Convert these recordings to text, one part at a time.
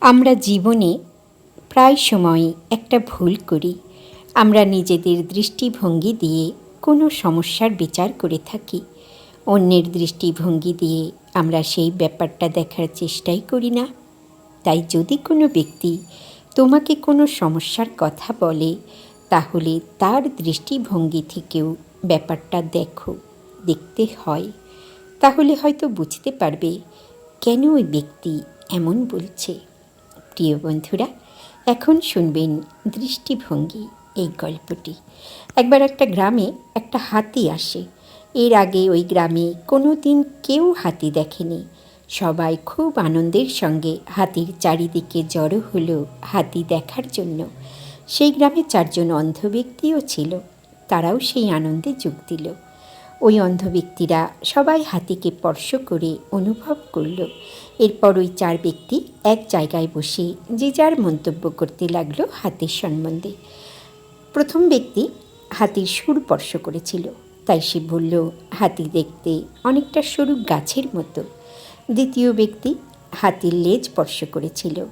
আমরা জীবনে প্রায় সময় একটা ভুল করি। আমরা নিজেদের দৃষ্টিভঙ্গি দিয়ে কোনো সমস্যার বিচার করে থাকি। অন্যের দৃষ্টিভঙ্গি দিয়ে আমরা সেই ব্যাপারটা দেখার চেষ্টাই করি না। তাই যদি কোনো ব্যক্তি তোমাকে কোনো সমস্যার কথা বলে, তাহলে তার দৃষ্টিভঙ্গি থেকেও ব্যাপারটা দেখো, দেখতে হয়। তাহলে হয়তো বুঝতে পারবে, কেন ওই ব্যক্তি এমন বলছে? প্রিয় বন্ধুরা, এখন শুনবেন দৃষ্টিভঙ্গি এই গল্পটি। একবার একটা গ্রামে একটা হাতি আসে। এর আগে ওই গ্রামে কোনো দিন কেউ হাতি দেখেনি। সবাই খুব আনন্দের সঙ্গে হাতির চারিদিকে জড়ো হলো হাতি দেখার জন্য। সেই গ্রামে চারজন অন্ধ ব্যক্তিও ছিল। তারাও সেই আনন্দে যোগ দিল। ওই অন্ধ ব্যক্তিরা সবাই হাতিকে স্পর্শ করে অনুভব করল। এরপর ওই চার ব্যক্তি এক জায়গায় বসে যে যার মন্তব্য করতে লাগল হাতির সম্বন্ধে। প্রথম ব্যক্তি হাতির সুর স্পর্শ করেছিল, তাই সে বলল, হাতি দেখতে অনেকটা সরু গাছের মতো। দ্বিতীয় ব্যক্তি হাতির লেজ স্পর্শ করেছিল,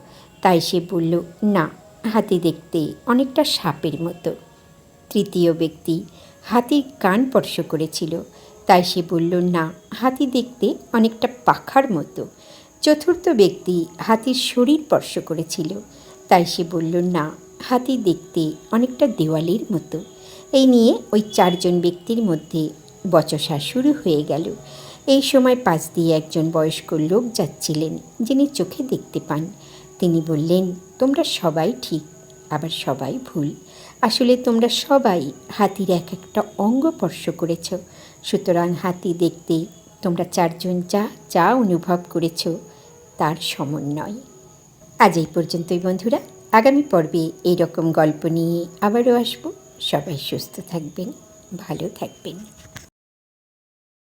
তাই সে বলল, না, হাতি দেখতে অনেকটা সাপের মতো। তৃতীয় ব্যক্তি হাতির কান স্পর্শ করেছিল। তাই সে বলল, না, হাতি দেখতে অনেকটা পাখার মতো। চতুর্থ ব্যক্তি হাতির শরীর স্পর্শ করেছিল। তাই সে বলল, না, হাতি দেখতে অনেকটা দেওয়ালির মতো। এই নিয়ে ওই চারজন ব্যক্তির মধ্যে বচসা শুরু হয়ে গেল। এই সময় পাশ দিয়ে একজন বয়স্ক লোক যাচ্ছিলেন, যিনি চোখে দেখতে পান। তিনি বললেন, তোমরা সবাই ঠিক, আবার সবাই ভুল। আসলে তোমরা সবাই হাতির এক একটা অঙ্গ স্পর্শ করেছ। সুতরাং হাতি দেখতে তোমরা চারজন যা যা অনুভব করেছ, তার সমন্বয়। আজ এই পর্যন্তই বন্ধুরা। আগামী পর্বে এই রকম গল্প নিয়ে আবারও আসব। সবাই সুস্থ থাকবেন, ভালো থাকবেন।